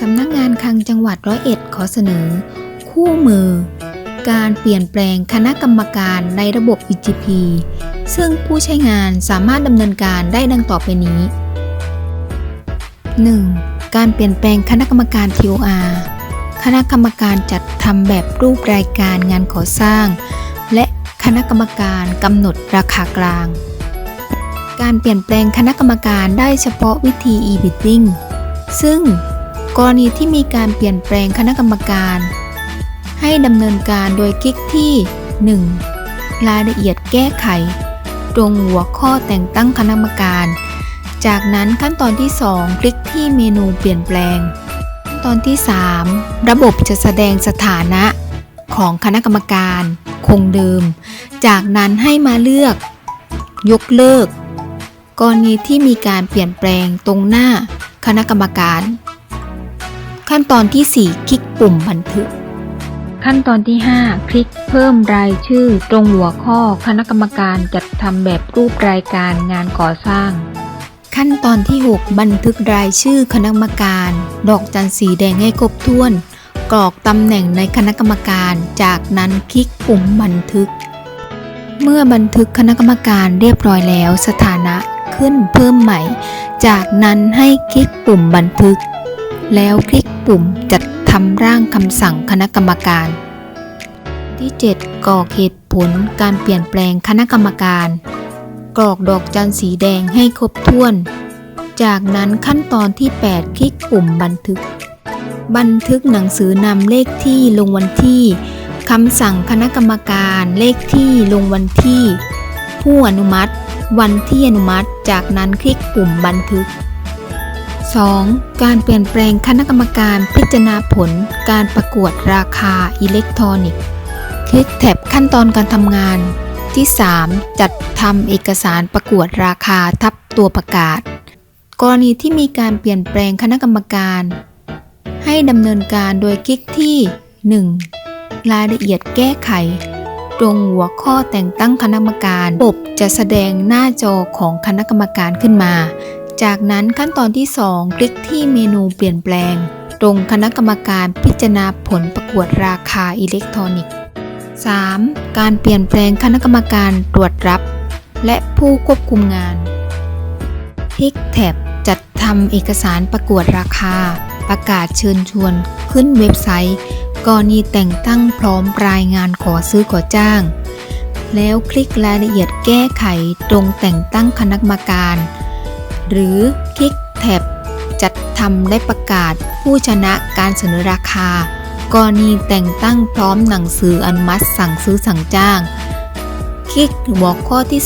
สำนักงานคลังจังหวัดร้อยเอ็ดขอเสนอ คู่มือ การเปลี่ยนแปลงคณะกรรมการในระบบ EGP ซึ่งผู้ใช้งานสามารถดำเนินการได้ดังต่อไปนี้ 1. การเปลี่ยนแปลงคณะกรรมการ TOR คณะกรรมการจัดทำแบบรูปรายการงานก่อสร้าง และคณะกรรมการกำหนดราคากลาง การเปลี่ยนแปลงคณะกรรมการได้เฉพาะวิธี e-bidding ซึ่ง กรณีที่มีการเปลี่ยนแปลงคณะกรรมการ ให้ดำเนินการโดยคลิกที่ 1. รายละเอียดแก้ไข ตรงหัวข้อแต่งตั้งคณะกรรมการ จากนั้นขั้นตอนที่ 2 คลิกที่เมนูเปลี่ยนแปลง ขั้นตอนที่ 3 ระบบจะแสดงสถานะของคณะกรรมการ คงเดิม จากนั้นให้มาเลือก ยกเลิก กรณีที่มีการเปลี่ยนแปลงตรงหน้าคณะกรรมการ ขั้นตอนที่ 4 คลิกปุ่มบันทึก ขั้นตอนที่ 5 คลิกเพิ่มรายชื่อตรงหัวข้อคณะกรรมการจัดทำแบบรูปรายการงานก่อสร้าง ขั้นตอนที่ 6 บันทึกรายชื่อคณะกรรมการ ดอกจันสีแดงให้ครบถ้วน กรอกตำแหน่งในคณะกรรมการ จากนั้นคลิกปุ่มบันทึก เมื่อบันทึกคณะกรรมการเรียบร้อยแล้วสถานะขึ้นเพิ่มใหม่ จากนั้นให้คลิกปุ่มบันทึก แล้วคลิกปุ่มจัดทำร่างคำสั่งคณะกรรมการ ที่ 7 กรอกเหตุผลการเปลี่ยนแปลงคณะกรรมการ กรอกดอกจันสีแดงให้ครบถ้วน จากนั้นขั้นตอนที่ 8 คลิกปุ่มบันทึก บันทึกหนังสือนำเลขที่ลงวันที่คำสั่งคณะกรรมการเลขที่ลงวันที่ ผู้อนุมัติ วันที่อนุมัติ จากนั้นคลิกปุ่มบันทึก 2. การเปลี่ยนแปลงคณะกรรมการพิจารณาผล การประกวดราคาอิเล็กทรอนิกส์ คลิกแท็บขั้นตอนการทำงาน ที่ 3. จัดทำเอกสารประกวดราคาทับตัวประกาศ กรณีที่มีการเปลี่ยนแปลงคณะกรรมการ ให้ดำเนินการโดยคลิกที่ 1. รายละเอียดแก้ไข ตรงหัวข้อแต่งตั้งคณะกรรมการระบบจะแสดงหน้าจอของคณะกรรมการขึ้นมา จากนั้นขั้นตอนที่ 2 คลิกที่เมนูเปลี่ยนแปลง ตรงคณะกรรมการพิจารณาผลประกวดราคาอิเล็กทรอนิกส์ 3. การเปลี่ยนแปลงคณะกรรมการตรวจรับ และผู้ควบคุมงานคลิกแท็บจัดทำเอกสารประกวดราคา ประกาศเชิญชวน ขึ้นเว็บไซต์กรณีแต่งตั้งพร้อมรายงานขอซื้อขอจ้าง แล้วคลิกรายละเอียดแก้ไขตรงแต่งตั้งคณะกรรมการ หรือคลิกแท็บจัดทำและประกาศผู้ชนะการเสนอราคากรณีแต่งตั้งพร้อมหนังสืออนุมัติสั่งซื้อสั่งจ้าง คลิกหัวข้อที่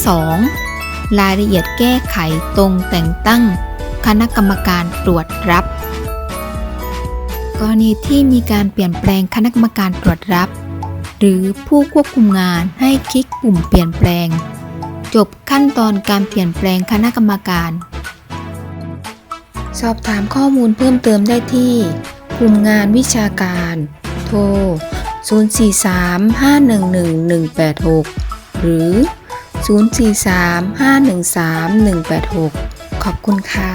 2 รายละเอียดแก้ไขตรงแต่งตั้งคณะกรรมการตรวจรับ กรณีที่มีการเปลี่ยนแปลงคณะกรรมการตรวจรับ หรือผู้ควบคุมงานให้คลิกปุ่มเปลี่ยนแปลง จบขั้นตอนการเปลี่ยนแปลงคณะกรรมการ สอบถามข้อมูลเพิ่มเติมได้ที่ กลุ่มงานวิชาการ โทร 043-511-186 หรือ 043-513-186 ขอบคุณค่ะ